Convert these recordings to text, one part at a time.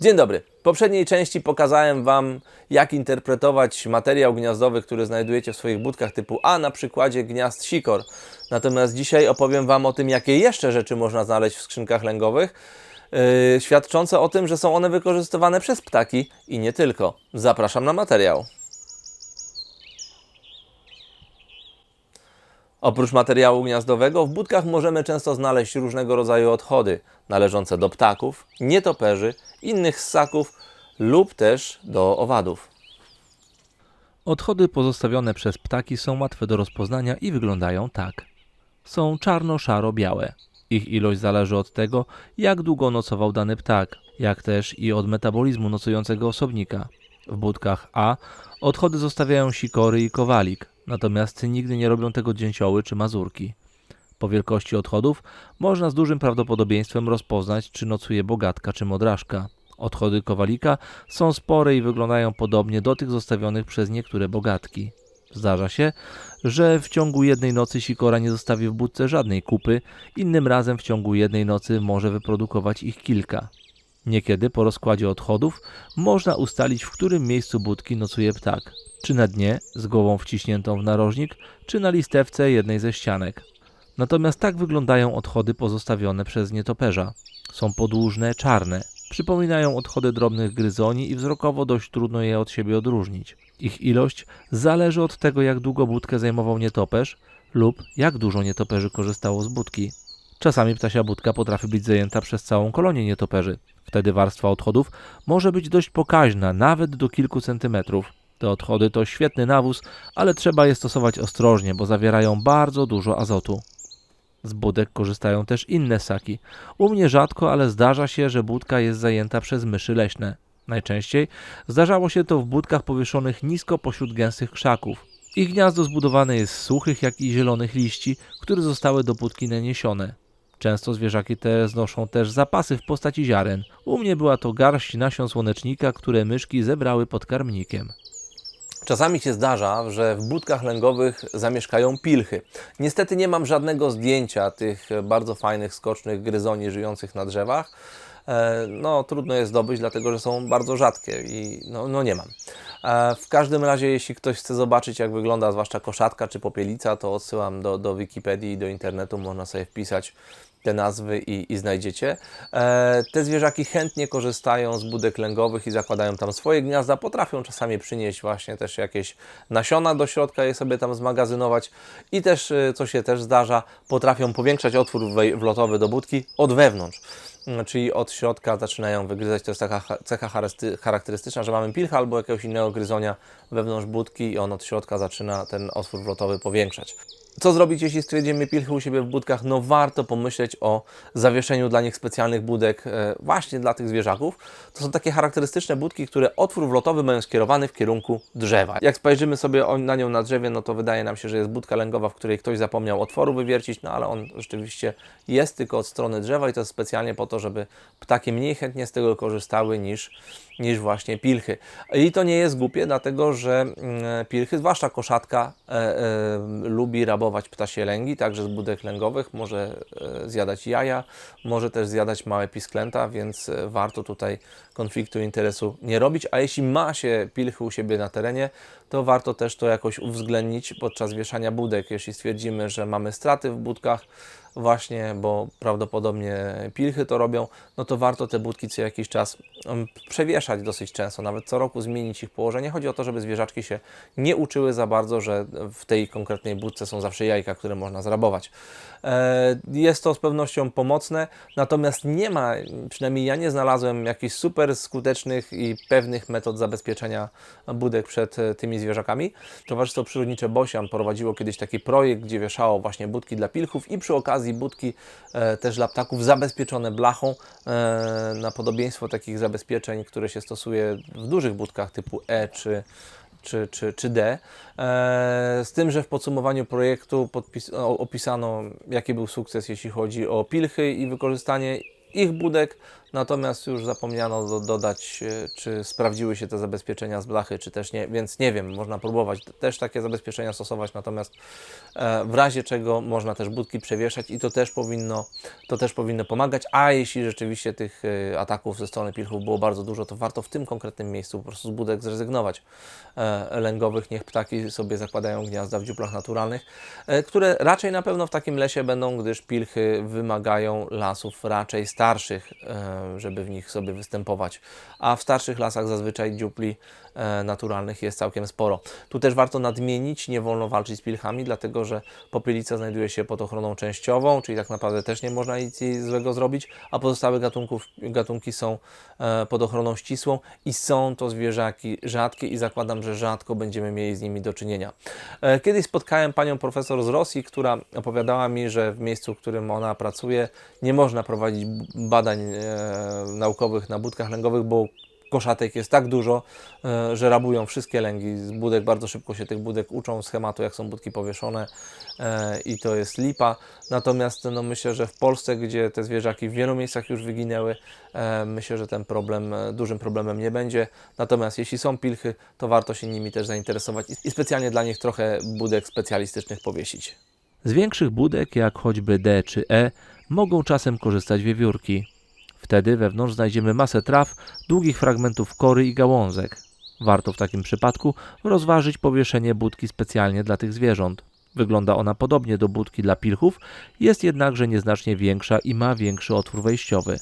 Dzień dobry. W poprzedniej części pokazałem Wam, jak interpretować materiał gniazdowy, który znajdujecie w swoich budkach typu A na przykładzie gniazd sikor. Natomiast dzisiaj opowiem Wam o tym, jakie jeszcze rzeczy można znaleźć w skrzynkach lęgowych, yy, świadczące o tym, że są one wykorzystywane przez ptaki i nie tylko. Zapraszam na materiał. Oprócz materiału gniazdowego w budkach możemy często znaleźć różnego rodzaju odchody należące do ptaków, nietoperzy, innych ssaków lub też do owadów. Odchody pozostawione przez ptaki są łatwe do rozpoznania i wyglądają tak. Są czarno-szaro-białe. Ich ilość zależy od tego, jak długo nocował dany ptak, jak też i od metabolizmu nocującego osobnika. W budkach A odchody zostawiają sikory i kowalik, natomiast nigdy nie robią tego dzięcioły czy mazurki. Po wielkości odchodów można z dużym prawdopodobieństwem rozpoznać, czy nocuje bogatka czy modraszka. Odchody kowalika są spore i wyglądają podobnie do tych zostawionych przez niektóre bogatki. Zdarza się, że w ciągu jednej nocy sikora nie zostawi w budce żadnej kupy, innym razem w ciągu jednej nocy może wyprodukować ich kilka. Niekiedy po rozkładzie odchodów można ustalić, w którym miejscu budki nocuje ptak. Czy na dnie, z głową wciśniętą w narożnik, czy na listewce jednej ze ścianek. Natomiast tak wyglądają odchody pozostawione przez nietoperza. Są podłużne, czarne. Przypominają odchody drobnych gryzoni i wzrokowo dość trudno je od siebie odróżnić. Ich ilość zależy od tego, jak długo budkę zajmował nietoperz lub jak dużo nietoperzy korzystało z budki. Czasami ptasia budka potrafi być zajęta przez całą kolonię nietoperzy. Wtedy warstwa odchodów może być dość pokaźna, nawet do kilku centymetrów. Te odchody to świetny nawóz, ale trzeba je stosować ostrożnie, bo zawierają bardzo dużo azotu. Z budek korzystają też inne ssaki. U mnie rzadko, ale zdarza się, że budka jest zajęta przez myszy leśne. Najczęściej zdarzało się to w budkach powieszonych nisko pośród gęstych krzaków. Ich gniazdo zbudowane jest z suchych, jak i zielonych liści, które zostały do budki naniesione. Często zwierzaki te znoszą też zapasy w postaci ziaren. U mnie była to garść nasion słonecznika, które myszki zebrały pod karmnikiem. Czasami się zdarza, że w budkach lęgowych zamieszkają pilchy. Niestety nie mam żadnego zdjęcia tych bardzo fajnych, skocznych gryzoni żyjących na drzewach. E, No, trudno je zdobyć, dlatego że są bardzo rzadkie i no, no nie mam. E, W każdym razie, jeśli ktoś chce zobaczyć, jak wygląda zwłaszcza koszatka czy popielica, to odsyłam do, do Wikipedii i do internetu. Można sobie wpisać te nazwy i, i znajdziecie. E, te zwierzaki chętnie korzystają z budek lęgowych i zakładają tam swoje gniazda. Potrafią czasami przynieść właśnie też jakieś nasiona do środka, je sobie tam zmagazynować i też, e, co się też zdarza, potrafią powiększać otwór wlotowy do budki od wewnątrz. Mm, Czyli od środka zaczynają wygryzać. To jest taka cha- cecha charakterystyczna, że mamy pilcha albo jakiegoś innego gryzonia wewnątrz budki i on od środka zaczyna ten otwór wlotowy powiększać. Co zrobić, jeśli stwierdzimy pilchy u siebie w budkach? No warto pomyśleć o zawieszeniu dla nich specjalnych budek e, właśnie dla tych zwierzaków. To są takie charakterystyczne budki, które otwór wlotowy mają skierowany w kierunku drzewa. Jak spojrzymy sobie na nią na drzewie, no to wydaje nam się, że jest budka lęgowa, w której ktoś zapomniał otworu wywiercić, no ale on rzeczywiście jest tylko od strony drzewa i to jest specjalnie po to, żeby ptaki mniej chętnie z tego korzystały niż, niż właśnie pilchy. I to nie jest głupie, dlatego że mm, pilchy, zwłaszcza koszatka, e, e, lubi rabować ptasie lęgi, także z budek lęgowych, może e, zjadać jaja, może też zjadać małe pisklęta, więc e, warto tutaj konfliktu interesu nie robić. A jeśli ma się pilchy u siebie na terenie, to warto też to jakoś uwzględnić podczas wieszania budek. Jeśli stwierdzimy, że mamy straty w budkach, właśnie, bo prawdopodobnie pilchy to robią, no to warto te budki co jakiś czas przewieszać dosyć często, nawet co roku zmienić ich położenie. Chodzi o to, żeby zwierzaczki się nie uczyły za bardzo, że w tej konkretnej budce są zawsze jajka, które można zrabować. E, Jest to z pewnością pomocne, natomiast nie ma, przynajmniej ja nie znalazłem jakichś super skutecznych i pewnych metod zabezpieczenia budek przed e, tymi zwierzakami. Towarzystwo Przyrodnicze Bosian prowadziło kiedyś taki projekt, gdzie wieszało właśnie budki dla pilchów i przy okazji budki e, też dla ptaków zabezpieczone blachą na podobieństwo takich zabezpieczeń, które się stosuje w dużych budkach typu E czy czy, czy, czy D. E, z tym, że w podsumowaniu projektu podpis- opisano, jaki był sukces, jeśli chodzi o pilchy i wykorzystanie ich budek natomiast już zapomniano do, dodać, e, czy sprawdziły się te zabezpieczenia z blachy, czy też nie, więc nie wiem, można próbować też takie zabezpieczenia stosować, natomiast e, w razie czego można też budki przewieszać i to też powinno, to też powinno pomagać, a jeśli rzeczywiście tych e, ataków ze strony pilchów było bardzo dużo, to warto w tym konkretnym miejscu po prostu z budek zrezygnować. Lęgowych, niech ptaki sobie zakładają gniazda w dziuplach naturalnych, które raczej na pewno w takim lesie będą, gdyż pilchy wymagają lasów raczej starszych, żeby w nich sobie występować, a w starszych lasach zazwyczaj dziupli naturalnych jest całkiem sporo. Tu też warto nadmienić, nie wolno walczyć z pilchami, dlatego że popielica znajduje się pod ochroną częściową, czyli tak naprawdę też nie można nic złego zrobić, a pozostałe gatunków, gatunki są e, pod ochroną ścisłą i są to zwierzaki rzadkie i zakładam, że rzadko będziemy mieli z nimi do czynienia. E, Kiedyś spotkałem panią profesor z Rosji, która opowiadała mi, że w miejscu, w którym ona pracuje, nie można prowadzić badań e, naukowych na budkach lęgowych, bo koszatek jest tak dużo, e, że rabują wszystkie lęgi z budek. Bardzo szybko się tych budek uczą schematu, jak są budki powieszone e, i to jest lipa. Natomiast no, myślę, że w Polsce, gdzie te zwierzaki w wielu miejscach już wyginęły, e, myślę, że ten problem dużym problemem nie będzie. Natomiast jeśli są pilchy, to warto się nimi też zainteresować i specjalnie dla nich trochę budek specjalistycznych powiesić. Z większych budek, jak choćby D czy E, mogą czasem korzystać wiewiórki. Wtedy wewnątrz znajdziemy masę traw, długich fragmentów kory i gałązek. Warto w takim przypadku rozważyć powieszenie budki specjalnie dla tych zwierząt. Wygląda ona podobnie do budki dla pilchów, jest jednakże nieznacznie większa i ma większy otwór wejściowy.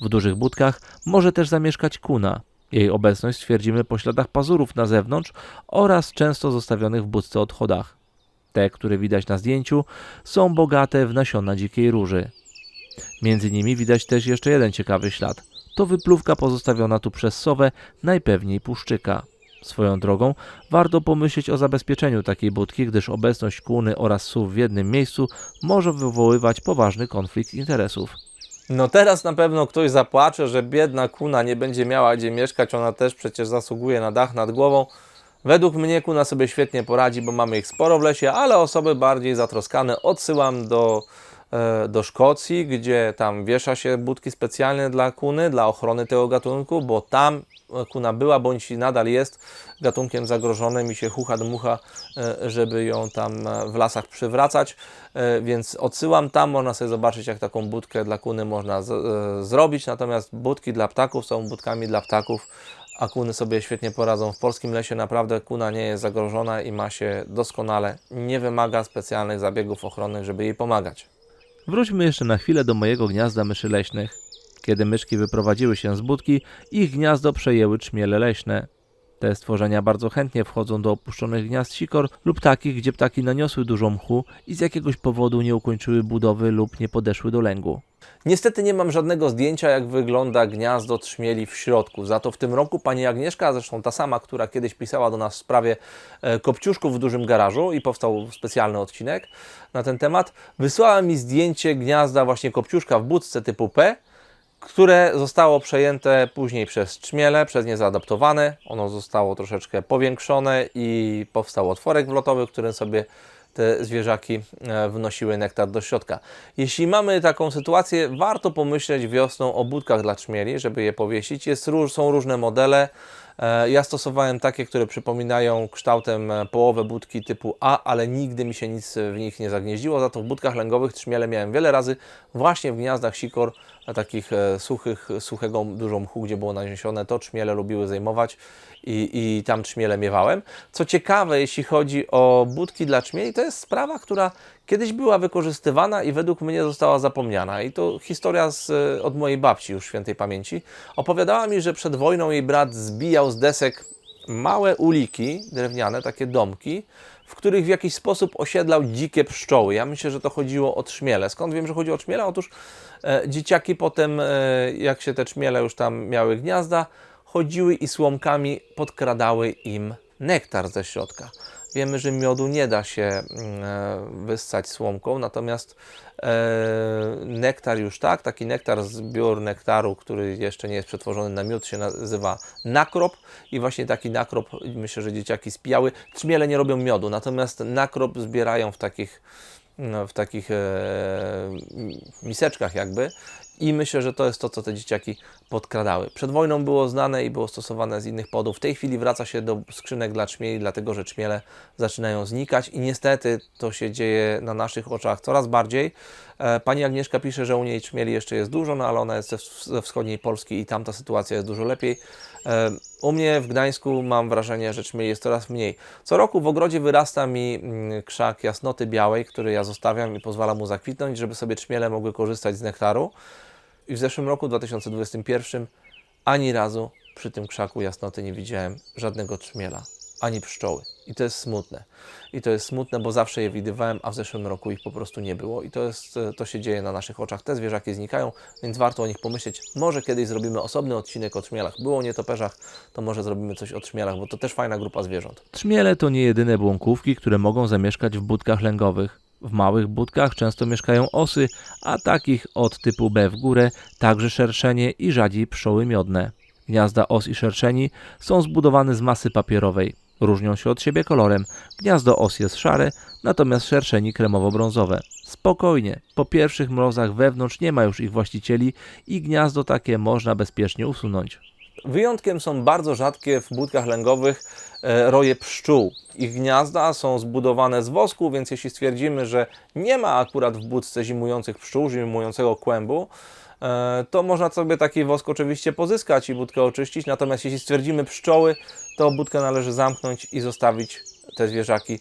W dużych budkach może też zamieszkać kuna. Jej obecność stwierdzimy po śladach pazurów na zewnątrz oraz często zostawionych w budce odchodach. Te, które widać na zdjęciu, są bogate w nasiona dzikiej róży. Między nimi widać też jeszcze jeden ciekawy ślad. To wypluwka pozostawiona tu przez sowę, najpewniej puszczyka. Swoją drogą, warto pomyśleć o zabezpieczeniu takiej budki, gdyż obecność kuny oraz sów w jednym miejscu może wywoływać poważny konflikt interesów. No teraz na pewno ktoś zapłacze, że biedna kuna nie będzie miała gdzie mieszkać, ona też przecież zasługuje na dach nad głową. Według mnie kuna sobie świetnie poradzi, bo mamy ich sporo w lesie, ale osoby bardziej zatroskane odsyłam do, do Szkocji, gdzie tam wiesza się budki specjalne dla kuny, dla ochrony tego gatunku, bo tam e, kuna była bądź nadal jest gatunkiem zagrożonym i się hucha dmucha, e, żeby ją tam e, w lasach przywracać. E, Więc odsyłam tam, można sobie zobaczyć, jak taką budkę dla kuny można e, zrobić. Natomiast budki dla ptaków są budkami dla ptaków, a kuny sobie świetnie poradzą. W polskim lesie naprawdę kuna nie jest zagrożona i ma się doskonale. Nie wymaga specjalnych zabiegów ochronnych, żeby jej pomagać. Wróćmy jeszcze na chwilę do mojego gniazda myszy leśnych. Kiedy myszki wyprowadziły się z budki, ich gniazdo przejęły trzmiele leśne. Te stworzenia bardzo chętnie wchodzą do opuszczonych gniazd sikor lub takich, gdzie ptaki naniosły dużo mchu i z jakiegoś powodu nie ukończyły budowy lub nie podeszły do lęgu. Niestety nie mam żadnego zdjęcia, jak wygląda gniazdo trzmieli w środku. Za to w tym roku pani Agnieszka, zresztą ta sama, która kiedyś pisała do nas w sprawie e, kopciuszków w dużym garażu i powstał specjalny odcinek na ten temat, wysłała mi zdjęcie gniazda właśnie kopciuszka w budce typu P, które zostało przejęte później przez trzmiele, przez nie zaadaptowane. Ono zostało troszeczkę powiększone i powstał otworek wlotowy, w którym sobie te zwierzaki e, wnosiły nektar do środka. Jeśli mamy taką sytuację, warto pomyśleć wiosną o budkach dla trzmieli, żeby je powiesić. Jest, są różne modele. E, Ja stosowałem takie, które przypominają kształtem e, połowę budki typu A, ale nigdy mi się nic w nich nie zagnieździło. Za to w budkach lęgowych trzmiele miałem wiele razy właśnie w gniazdach sikor, takich e, suchych, suchego dużo mchu, gdzie było naniesione, to trzmiele lubiły zajmować i, i tam trzmiele miewałem. Co ciekawe, jeśli chodzi o budki dla trzmieli, to jest sprawa, która kiedyś była wykorzystywana i według mnie została zapomniana. I to historia z, e, od mojej babci już świętej pamięci. Opowiadała mi, że przed wojną jej brat zbijał z desek małe uliki drewniane, takie domki, w których w jakiś sposób osiedlał dzikie pszczoły. Ja myślę, że to chodziło o trzmiele. Skąd wiem, że chodzi o trzmiele? Otóż e, dzieciaki potem, e, jak się te trzmiele już tam miały gniazda, chodziły i słomkami podkradały im nektar ze środka. Wiemy, że miodu nie da się mm, e, wyssać słomką, natomiast e, nektar już tak, taki nektar, zbiór nektaru, który jeszcze nie jest przetworzony na miód, się nazywa nakrop i właśnie taki nakrop, myślę, że dzieciaki spijały. Trzmiele nie robią miodu, natomiast nakrop zbierają w takich no, w takich e, miseczkach jakby I myślę, że to jest to, co te dzieciaki podkradały. Przed wojną było znane i było stosowane z innych podów. W tej chwili wraca się do skrzynek dla czmieli, dlatego że czmiele zaczynają znikać i niestety to się dzieje na naszych oczach coraz bardziej. E, Pani Agnieszka pisze, że u niej czmieli jeszcze jest dużo, no ale ona jest ze, wschodniej Polski i tam ta sytuacja jest dużo lepiej. E, U mnie w Gdańsku mam wrażenie, że czmieli jest coraz mniej. Co roku w ogrodzie wyrasta mi mm, krzak jasnoty białej, który ja zostawiam i pozwala mu zakwitnąć, żeby sobie czmiele mogły korzystać z nektaru. I w zeszłym roku, 2021, ani razu przy tym krzaku jasnoty nie widziałem żadnego trzmiela, ani pszczoły. I to jest smutne. I to jest smutne, bo zawsze je widywałem, a w zeszłym roku ich po prostu nie było. I to, jest, e, to się dzieje na naszych oczach. Te zwierzaki znikają, więc warto o nich pomyśleć. Może kiedyś zrobimy osobny odcinek o trzmielach. Było o nietoperzach, to może zrobimy coś o trzmielach, bo to też fajna grupa zwierząt. Trzmiele to nie jedyne błąkówki, które mogą zamieszkać w budkach lęgowych. W małych budkach często mieszkają osy, a takich od typu B w górę także szerszenie i rzadziej pszczoły miodne. Gniazda os i szerszeni są zbudowane z masy papierowej. Różnią się od siebie kolorem. Gniazdo os jest szare, natomiast szerszeni kremowo-brązowe. Spokojnie, po pierwszych mrozach wewnątrz nie ma już ich właścicieli i gniazdo takie można bezpiecznie usunąć. Wyjątkiem są bardzo rzadkie w budkach lęgowych e, roje pszczół. Ich gniazda są zbudowane z wosku, więc jeśli stwierdzimy, że nie ma akurat w budce zimujących pszczół, zimującego kłębu, e, to można sobie taki wosk oczywiście pozyskać i budkę oczyścić. Natomiast jeśli stwierdzimy pszczoły, to budkę należy zamknąć i zostawić te zwierzaki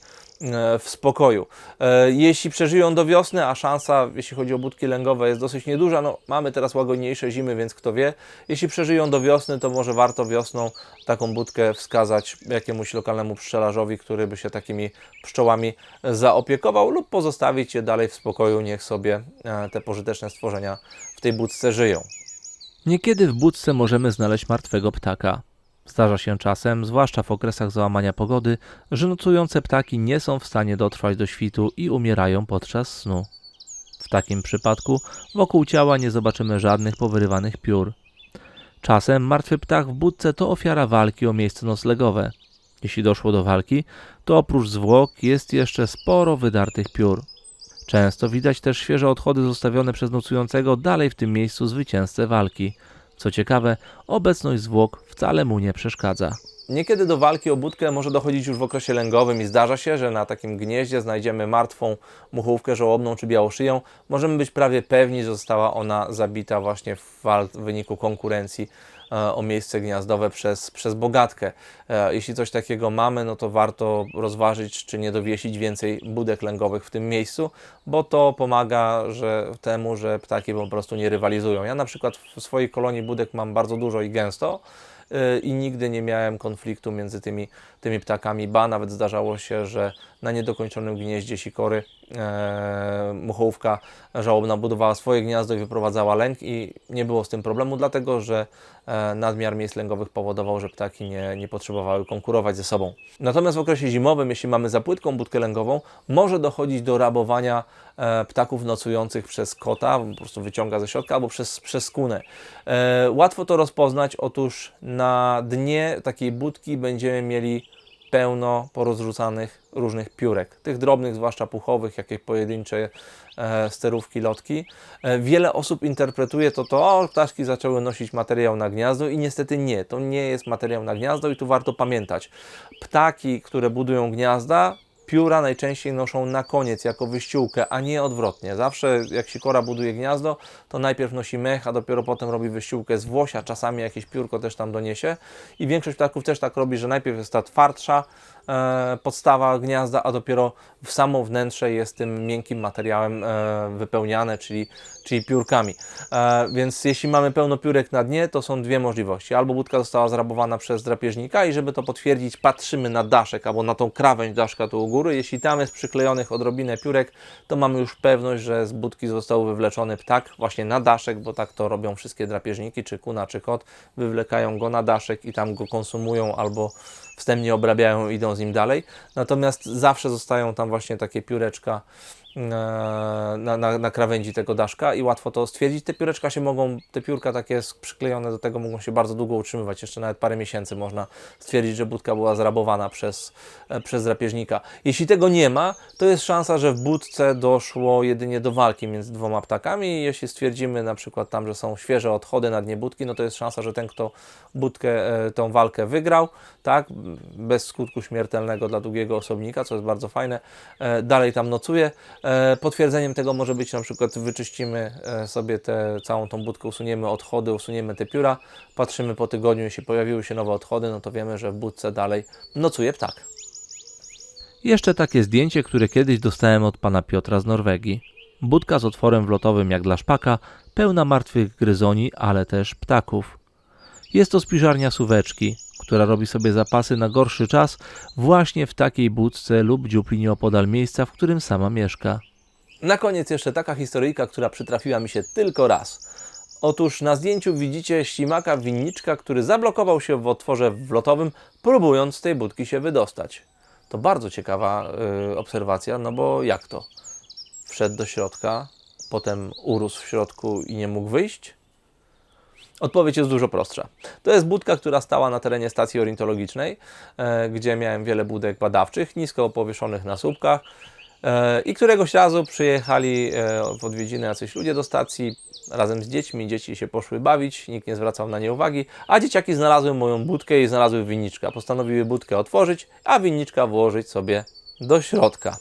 w spokoju. E, Jeśli przeżyją do wiosny, a szansa, jeśli chodzi o budki lęgowe, jest dosyć nieduża, no mamy teraz łagodniejsze zimy, więc kto wie. Jeśli przeżyją do wiosny, to może warto wiosną taką budkę wskazać jakiemuś lokalnemu pszczelarzowi, który by się takimi pszczołami zaopiekował lub pozostawić je dalej w spokoju, niech sobie e, te pożyteczne stworzenia w tej budce żyją. Niekiedy w budce możemy znaleźć martwego ptaka. Zdarza się czasem, zwłaszcza w okresach załamania pogody, że nocujące ptaki nie są w stanie dotrwać do świtu i umierają podczas snu. W takim przypadku wokół ciała nie zobaczymy żadnych powyrywanych piór. Czasem martwy ptak w budce to ofiara walki o miejsce noclegowe. Jeśli doszło do walki, to oprócz zwłok jest jeszcze sporo wydartych piór. Często widać też świeże odchody zostawione przez nocującego dalej w tym miejscu zwycięzcę walki. Co ciekawe, obecność zwłok wcale mu nie przeszkadza. Niekiedy do walki o budkę może dochodzić już w okresie lęgowym i zdarza się, że na takim gnieździe znajdziemy martwą muchówkę żołobną czy białoszyją. Możemy być prawie pewni, że została ona zabita właśnie w, w wyniku konkurencji o miejsce gniazdowe przez, przez bogatkę. E, Jeśli coś takiego mamy, no to warto rozważyć, czy nie dowiesić więcej budek lęgowych w tym miejscu, bo to pomaga że, temu, że ptaki po prostu nie rywalizują. Ja na przykład w swojej kolonii budek mam bardzo dużo i gęsto y, i nigdy nie miałem konfliktu między tymi, tymi ptakami, ba nawet zdarzało się, że na niedokończonym gnieździe sikory e, muchołówka żałobna budowała swoje gniazdo i wyprowadzała lęk i nie było z tym problemu, dlatego że e, nadmiar miejsc lęgowych powodował, że ptaki nie, nie potrzebowały konkurować ze sobą. Natomiast w okresie zimowym, jeśli mamy za płytką budkę lęgową, może dochodzić do rabowania e, ptaków nocujących przez kota, po prostu wyciąga ze środka, albo przez, przez skунę. E, łatwo to rozpoznać, otóż na dnie takiej budki będziemy mieli pełno porozrzucanych różnych piórek, tych drobnych, zwłaszcza puchowych, jakieś pojedyncze e, sterówki, lotki. E, wiele osób interpretuje to to, o, ptaszki zaczęły nosić materiał na gniazdo i niestety nie, to nie jest materiał na gniazdo i tu warto pamiętać. Ptaki, które budują gniazda, pióra najczęściej noszą na koniec jako wyściółkę, a nie odwrotnie. Zawsze jak sikora buduje gniazdo, to najpierw nosi mech, a dopiero potem robi wyściółkę z włosia, czasami jakieś piórko też tam doniesie. I większość ptaków też tak robi, że najpierw jest ta twardsza e, podstawa gniazda, a dopiero w samo wnętrze jest tym miękkim materiałem e, wypełniane, czyli, czyli piórkami. E, więc jeśli mamy pełno piórek na dnie, to są dwie możliwości. Albo budka została zrabowana przez drapieżnika i żeby to potwierdzić, patrzymy na daszek albo na tą krawędź daszka tu u góry. Jeśli tam jest przyklejonych odrobinę piórek, to mamy już pewność, że z budki został wywleczony ptak właśnie na daszek, bo tak to robią wszystkie drapieżniki, czy kuna, czy kot. Wywlekają go na daszek i tam go konsumują albo wstępnie obrabiają i idą z nim dalej. Natomiast zawsze zostają tam właśnie takie pióreczka na, na, na krawędzi tego daszka i łatwo to stwierdzić. Te pióreczka się mogą, te piórka takie przyklejone do tego mogą się bardzo długo utrzymywać, jeszcze nawet parę miesięcy można stwierdzić, że budka była zrabowana przez, e, przez drapieżnika. Jeśli tego nie ma, to jest szansa, że w budce doszło jedynie do walki między dwoma ptakami jeśli stwierdzimy na przykład tam, że są świeże odchody na dnie budki, no to jest szansa, że ten, kto budkę, e, tą walkę wygrał, tak, bez skutku śmiertelnego dla drugiego osobnika, co jest bardzo fajne, e, dalej tam nocuje. E, Potwierdzeniem tego może być na przykład wyczyścimy e, sobie tę całą tą budkę, usuniemy odchody, usuniemy te pióra, patrzymy po tygodniu, jeśli pojawiły się nowe odchody, no to wiemy, że w budce dalej nocuje ptak. Jeszcze takie zdjęcie, które kiedyś dostałem od pana Piotra z Norwegii. Budka z otworem wlotowym jak dla szpaka, pełna martwych gryzoni, ale też ptaków. Jest to spiżarnia suweczki, która robi sobie zapasy na gorszy czas właśnie w takiej budce lub dziuplinie opodal miejsca, w którym sama mieszka. Na koniec jeszcze taka historyjka, która przytrafiła mi się tylko raz. Otóż na zdjęciu widzicie ślimaka winniczka, który zablokował się w otworze wlotowym, próbując z tej budki się wydostać. To bardzo ciekawa y, obserwacja, no bo jak to? Wszedł do środka, potem urósł w środku i nie mógł wyjść? Odpowiedź jest dużo prostsza. To jest budka, która stała na terenie stacji ornitologicznej, e, gdzie miałem wiele budek badawczych, nisko powieszonych na słupkach. E, I któregoś razu przyjechali e, w odwiedziny jacyś ludzie do stacji razem z dziećmi. Dzieci się poszły bawić, nikt nie zwracał na nie uwagi, a dzieciaki znalazły moją budkę i znalazły winniczka. Postanowiły budkę otworzyć, a winniczka włożyć sobie do środka.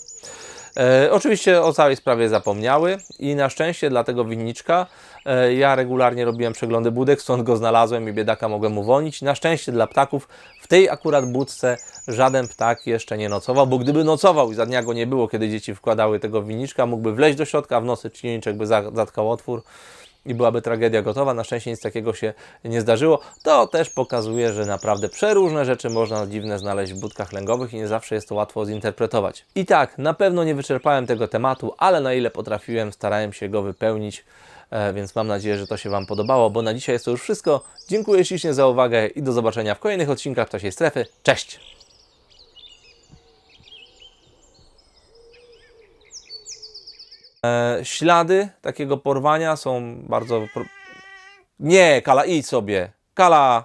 E, oczywiście o całej sprawie zapomniały i na szczęście dla tego winniczka e, ja regularnie robiłem przeglądy budek, stąd go znalazłem i biedaka mogłem uwolnić. Na szczęście dla ptaków w tej akurat budce żaden ptak jeszcze nie nocował, bo gdyby nocował i za dnia go nie było, kiedy dzieci wkładały tego winniczka, mógłby wleźć do środka, w nocy czynniczek by za- zatkał otwór i byłaby tragedia gotowa. Na szczęście nic takiego się nie zdarzyło. To też pokazuje, że naprawdę przeróżne rzeczy można dziwne znaleźć w budkach lęgowych i nie zawsze jest to łatwo zinterpretować. I tak, na pewno nie wyczerpałem tego tematu, ale na ile potrafiłem, starałem się go wypełnić. E, Więc mam nadzieję, że to się Wam podobało, bo na dzisiaj jest to już wszystko. Dziękuję ślicznie za uwagę i do zobaczenia w kolejnych odcinkach Ptasiej Strefy. Cześć! Ślady takiego porwania są bardzo. Pro... Nie, Kala, idź sobie. Kala.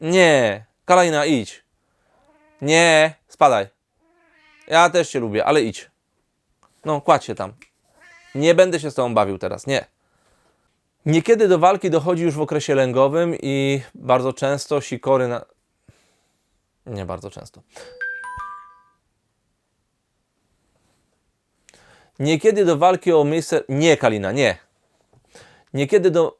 Nie. Kalina, idź. Nie, spadaj. Ja też cię lubię, ale idź. No, kładź się tam. Nie będę się z tobą bawił teraz, nie. Niekiedy do walki dochodzi już w okresie lęgowym i bardzo często sikory na. Nie bardzo często. Niekiedy do walki o miejsce. Nie, Kalina, nie. Niekiedy do.